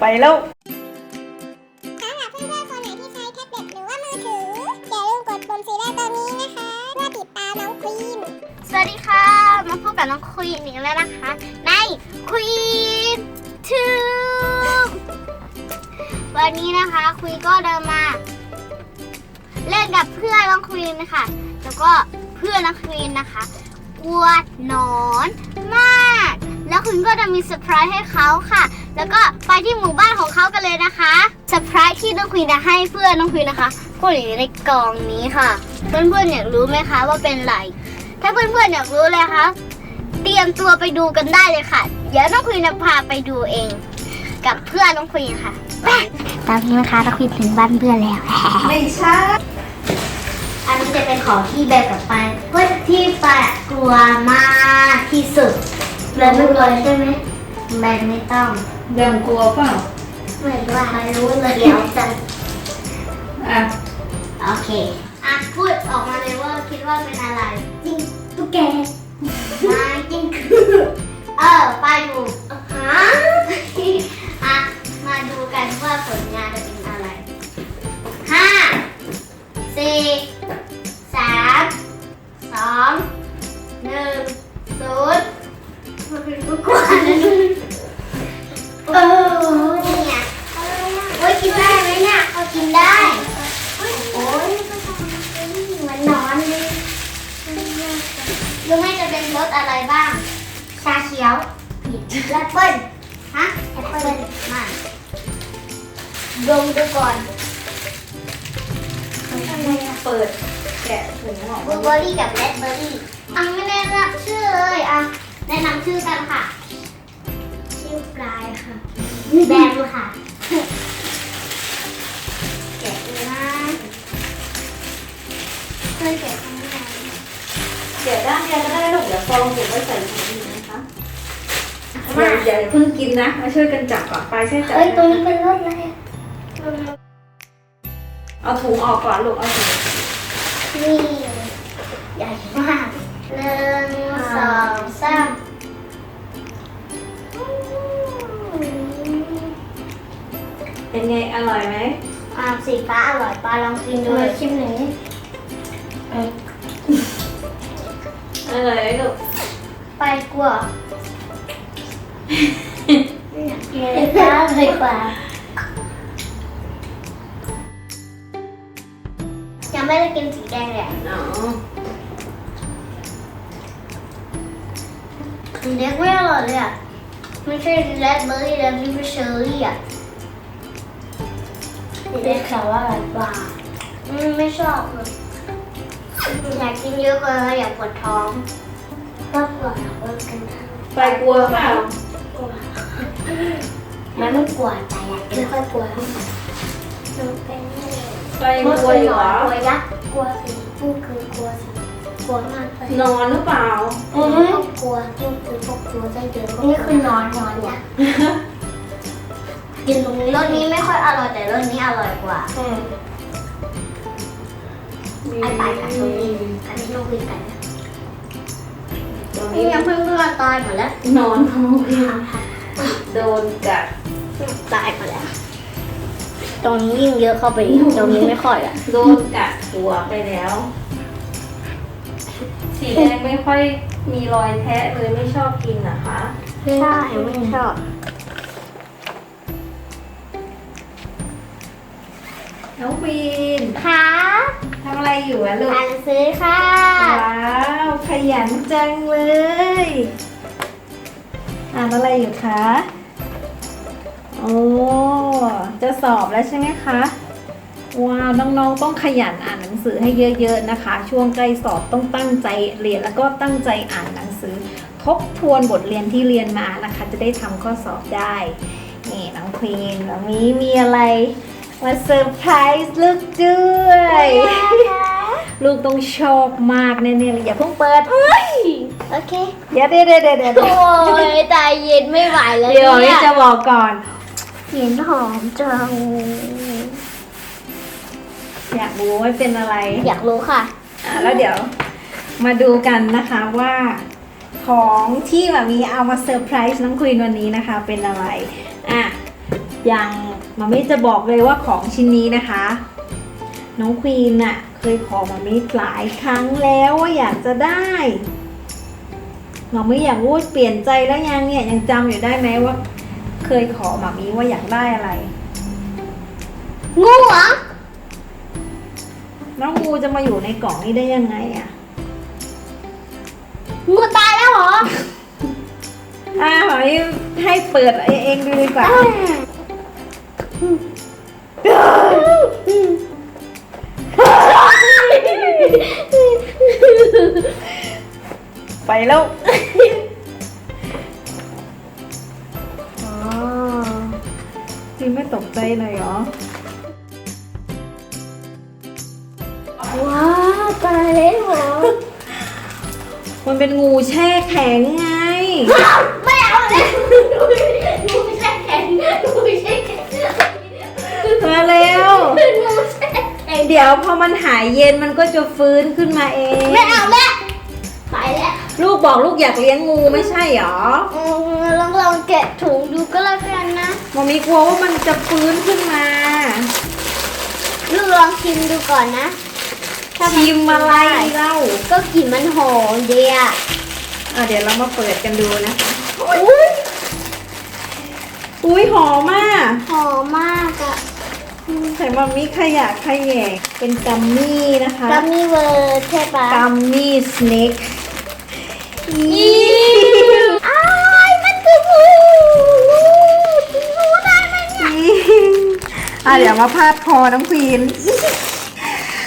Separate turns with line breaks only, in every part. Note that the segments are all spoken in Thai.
ไปแล้ว
สำหรับเพื่อนๆคนไหนที่ใช้แท็บเล็ตหรือว่ามือถือ อย่าลืมกดปุ่มสีแดงตัวนี้นะคะ เพื่อติดตามน้องควีน
สวัสดีค่ะ มาพบกับน้องควีนอีกแล้วนะคะ ในควีนทูบวันนี้นะคะควีนก็เดินมา เล่นกับเพื่อนน้องควีนนะคะแล้วก็เพื่อนน้องควีนนะคะกวดหนอนมาก แล้วคุณก็จะมีเซอร์ไพรส์ให้เขาค่ะ แล้วก็ไปที่หมู่บ้านของเขากันเลยนะคะเซอร์ไพรส์ที่น้องควีนจะให้เพื่อนน้องควีนนะคะก็อยู่ในกล่องนี้ค่ะ เพื่อนๆอยากรู้ไหมคะว่าเป็นอะไร ถ้าเพื่อนๆอยากรู้เลยคะเตรียมตัวไปดูกันได้เลยค่ะ เดี๋ยวน้องควีนจะพาไปดูเอง กับเพื่อนน้องควีนค่ะไปตอนนี้นะคะน้องควีนถึงบ้านเพื่อนแล้ว
ไม่ใช่
อันนี้จะเป็นของที่แบกกลับไปเพื่อที่แปะกลัวมากที่สุดเลยไม่กลัวใช่ไหมแบกไม่ต้อง
ยังกลัวเปล่า
ไม่รู้ไม่รู้เลยเดี๋ยวจะ
อะ
โอเคอะพูดออกมาเลยว่าคิดว่าเป็นอะไร จริงตุ๊กแกไม่จริงคือเออไปดูฮะ แอปเปิ้ลฮะแอปเปิ้ลมาดมดูก่อน
เปิดแกะถุงออก
บลูเบอร์รี่กับแรดเบอร์รี่อะไม่แนะนำชื่อเลยอะแนะนำชื่อกันค่ะ ชื่อปลายค่ะแบมค่ะแกะเลยนะเคยแกะครั้งแรก
แกะด้านเดียวก็ได้ลูกเดี๋ยวฟองเก็บไว้ใส่ถุง อย่าอย่าเพิ่งกินนะ มาช่วยกันจับก่อนไปช่วยจับ
เอ้ยตรงนี้เป็นรถอะไรอะ
เอาถุงออกก่อนลูกเอาถุง
นี่ใหญ่มากหนึ่งสองสาม
เป็นไงอร่อยไหม
อ่าสีฟ้าอร่อยปลาลองกินดูชิมหนึ่ง
อร่อยไหมลูก
ไปกลัวอยา กินเลยฟ้าเลยกว่ายังไม่ได้กินสีแดงเลยอะ
อ๋อ
สีแดงไม่อร่อยเลยอะไม่ใช่แรดเบอร์รี่แล้วนี่เป็นเชอร์รี่อะสีแดงขาวอร่อยกว่าอืมไม่ชอบเลยอยากกินเยอะเกินอยากปวดท้องก็ปวดท้องกันทั้ง
ไปกลัวเปล่า
มันไม่กลัวแต่อยากไม่ค่อยกลัวเท่าไหร่หนูเป็น
ไปกลัวอยู่เหรอก
ลัวยักษ์กลัวสีผู้คือกลัวสีกลัวมากเลย
นอนหรือเปล่า
อือพวกกลัวกิ้งคือพวกกลัวได้เยอะนี่คือนอนนอนเนี่ยกินตรงนี้รสนี้ไม่ค่อยอร่อยแต่รสนี้อร่อยกว่า
อืม
ไอ้ปลายกับตรงนี้อันนี้ต้องคุยกันนะ
ตรง
นี่
นี้
ยังเพื่อนเพื่อนตายหมดแล้ว
นอนท้องเพียง โดนกัด
ตายหมดแล้ว ตรงนี้ยิ่งเยอะเข้าไปอีกตรงนี้ไม่ค่อยอะ
โดนกัดหัวไปแล้ว สีแดงไม่ค่อยมีรอยแทะเลยไม่ชอบกินนะคะ
ใช่ไม่ชอบ
น้องควีน
ค่ะ
ทำอะไรอยู่อะลูก
อ่านหนังสือค่ะ
ว้าว ขยันจังเลย อ่านอะไรอยู่คะ โอ้ จะสอบแล้วใช่ไหมคะ ว้าว น้องๆ ต้องขยันอ่านหนังสือให้เยอะๆนะคะ ช่วงใกล้สอบต้องตั้งใจเรียนแล้วก็ตั้งใจอ่านหนังสือ ทบทวนบทเรียนที่เรียนมานะคะ จะได้ทำข้อสอบได้ นี่น้องควีนแล้วมีมีอะไรมาเซอร์ไพรส์ลูกด้วย ลูกต้องชอบมากแน่ๆเลยอย่าเพิ่งเปิด
โอเค
เดี๋ยวเดี๋ยวเดี๋ยวเดี๋ยวเดี๋ยว
โอ้ยใจเย็นไม่ไหวแล้ว
เดี๋ยว
เนี่
นี่
ย
จะบอกก่อน
เห็นหอมจัง
อยากรู้ว่าเป็นอะไร
อยากรู้ค่ะ
อะแล้วเดี๋ยวมาดูกันนะคะว่า ของที่มามีเอามาเซอร์ไพรส์น้องควีนวันนี้นะคะ เป็นอะไร อะอย่างมามิจะบอกเลยว่าของชิ้นนี้นะคะ น้องควีนน่ะเคยขอมามิหลายครั้งแล้วว่าอยากจะได้ มามิอยากพูดเปลี่ยนใจแล้วยังเนี่ยยังจำอยู่ได้ไหมว่า เคยขอมามิว่าอยากได้อะไร
งูเหรอ
น้องงูจะมาอยู่ในกล่องนี้ได้ยังไงอะ
งูตายแล้วเหรอ
อ่าหอยให้เปิดเองดูดีกว่า ไปแล้ว อ๋อจริงไม่ตกใจเลยเหรอ
ว้าวตายแล้วเหรอ
มันเป็นงูแช่แข็งไง
ไม่เอาเลยงูไม่ใช่แข็งงูไม่ใช่แข็ง
มาเร็ว
งูใช่แข็ง
เดี๋ยวพอมันหายเย็นมันก็จะฟื้นขึ้นมาเอง
ไม่เอาแล้วไปแล้ว
ลูกบอกลูกอยากเลี้ยงงูไม่ใช่เหรอ
อืมลองลองแกะถุงดูก็แล้วกันนะ
มามีกลัวว่ามันจะฟื้นขึ้นมา
ลูกลองชิมดูก่อนนะถ้ามัน
ชิมอะไร
ด้
เล่า
ก็กลิ่นมันหอมดีอะ
อะเดี๋ยวเรามาเปิดกันดูนะคะ
อุ้ย
อุ้ยหอมมาก
หอมมากอะ
ใส่มามีขยะขยแยกเป็นกัมมี่นะคะ
กัมมี่เวอร์ใช่ปะ
กัมมี่สเน็ก
อ้ายมันคืองูกินงูได้ไหมเนี่ย
อะเดี๋ยวมาพาดคอน้องควีน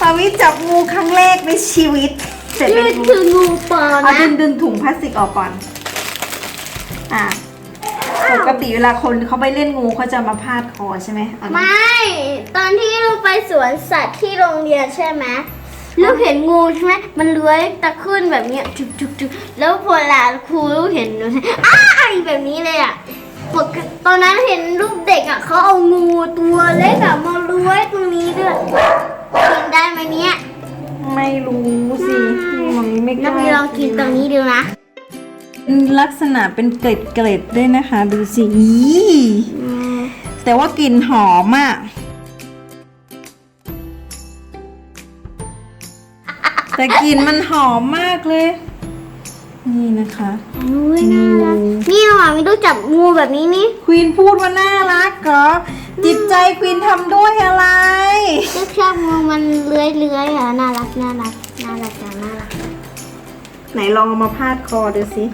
มามีจับงูครั้งแรกในชีวิตแต่เป็
น
งู
คืองูปลอม
เอา
นะ
ดึงดึงถุงพลาสติกออกก่อน อะปกติเวลาคนเขาไปเล่นงูเขาจะมาพาดคอใช่ไหมเอา
ไม่ ตอนที่ลูกไปสวนสัตว์ที่โรงเรียนใช่ไหม ลูกเห็นงูใช่ไหมมันเลื้อยตะขึ้นแบบเนี้ยจุกจุกจุกแล้วพอเวลาครูลูกเห็นหนูอ้ายแบบนี้เลยอะปกติตอนนั้นเห็นรูปเด็กอะเขาเอางูตัวเล็กอะมาเลื้อยตรงนี้ด้วยกินได้ไหมเนี่ย
ไม่รู้สิมันไม่ก
น้
ล้า
องมีลองกินตรงนี้ดูนะ
ลักษณะเป็นเกล็ดเกล็ดๆด้วยนะคะ ดูสิอีแต่ว่ากลิ่นหอมอะ แต่กลิ่นมันหอมมากเลย นี่นะคะ
อุ้ยน่ารักนี่หมามีลูกจับงูแบบนี้นี่
ควีนพูดว่าน่ารักเหรอจิตใจควีนทำด้วยอะไร
ลูกชอบงูมันเลื้อยเลื้อยอะน่ารักน่ารักน่ารักจังน่ารัก
ไหนลองเอามาพาดคอดูสิ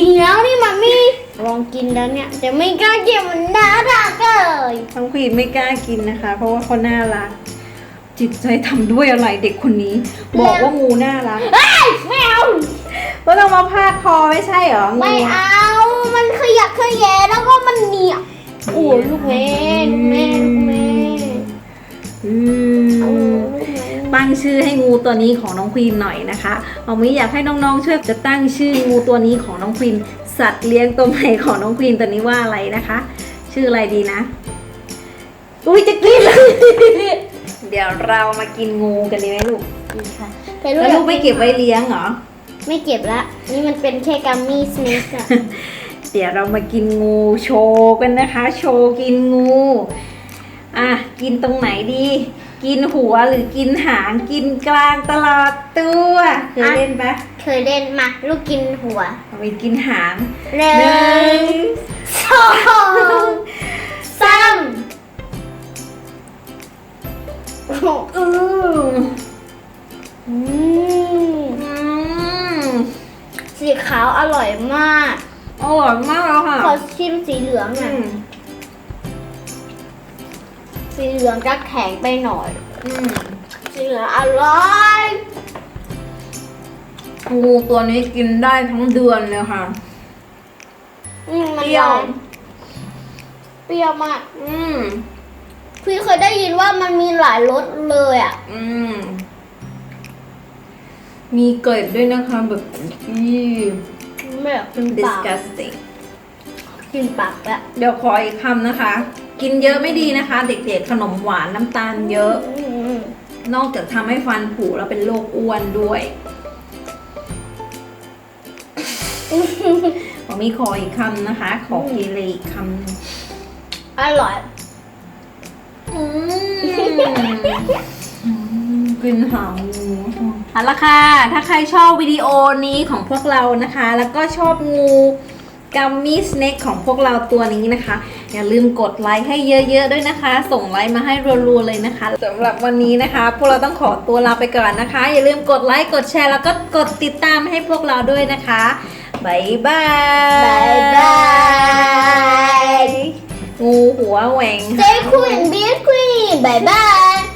ดีแล้วนี่มัมมี่ลองกินแล้วเนี่ยแต่ไม่กล้ากินมันน่ารักเลย
ทั้งควีนไม่กล้ากินนะคะ เพราะว่าเขาน่ารัก จิตใจทำด้วยอะไรเด็กคนนี้ บอกว่างูน่ารัก
เฮ้ยไม่เอา
ก็ต้องมาพาดคอไม่ใช่เหรองู
ไม่เอา มันขยักขยแยแล้วก็มันเหนียวโอ้ยลูกแม่ลูกแม่ลูกแม่
อื
โอ้
ม
ลูกแม่
ตั้งชื่อให้งูตัวนี้ของน้องควีนหน่อยนะคะเอามิอยากให้น้องๆช่วยจะตั้งชื่องูตัวนี้ของน้องควีนสัตว์เลี้ยงตัวใหม่ของน้องควีนตัวนี้ว่าอะไรนะคะ ชื่ออะไรดีนะ อุ้ยจะกินเลย เดี๋ยวเรามากินงูกันดีไหมลูก
ดีค่ะแต่
แล้วลูกไม่เก็บไว้เลี้ยงเหรอ
ไม่เก็บละ นี่มันเป็นแค่กัมมี่สเน็กอะ
เดี๋ยวเรามากินงูโชว์กันนะคะ โชว์กินงู อะ กินตรงไหนดี กินหัวหรือกินหางกินกลางตลอดตัวเคยเล่นปะ
เคยเล่นมาลูกกินหัว
เอาไปกินหาง
หนึ่
หนึ่
ง
ง
สองสาม
อือ
อืม
อืม
สีขาวอร่อยมาก
อร่อยมากแล้วค่ะ
ขอชิมสีเหลือง
อื
อะ
ม
สีเหลืองจะแข็งไปหน่อย
อืม
สีเหลืองอร่อย
งูตัวนี้กินได้ทั้งเดือนเลยค่ะ
อืมมัน
เปรี้ยว
หวานเปรี้ยวมาก
อืม
พี่เคยได้ยินว่า มันมีหลายรสเลยอะ
อืม มีเกล็ดด้วยนะคะแบบยี่
ไม่อยากกินปาก
disgusting
กินปากละ
เดี๋ยวขออีกคำนะคะ กินเยอะไม่ดีนะคะ เด็กๆขนมหวานน้ำตาลเยอะ
อืม
นอกจากทำให้ฟันผุแล้วเป็นโรคอ้วนด้วยผมมีขออีกคำนะคะ ขอเกเรอีกคำหนึ่ง
อร่อย
อืมอืม กลิ่นหอมงูเอาละค่ะ ถ้าใครชอบวิดีโอนี้ของพวกเรานะคะ แล้วก็ชอบงูกัมมี่สเน็กของพวกเราตัวนี้นะคะ อย่าลืมกดไลค์ให้เยอะๆด้วยนะคะ ส่งไลค์มาให้รัวๆเลยนะคะสำหรับวันนี้นะคะ พวกเราต้องขอตัวลาไปก่อนนะคะ อย่าลืมกดไลค์กดแชร์แล้วก็กดติดตามให้พวกเราด้วยนะคะบ๊ายบาย
บ๊ายบาย
งูหัวแหว่ง
Stay cool and be a queen. Bye bye.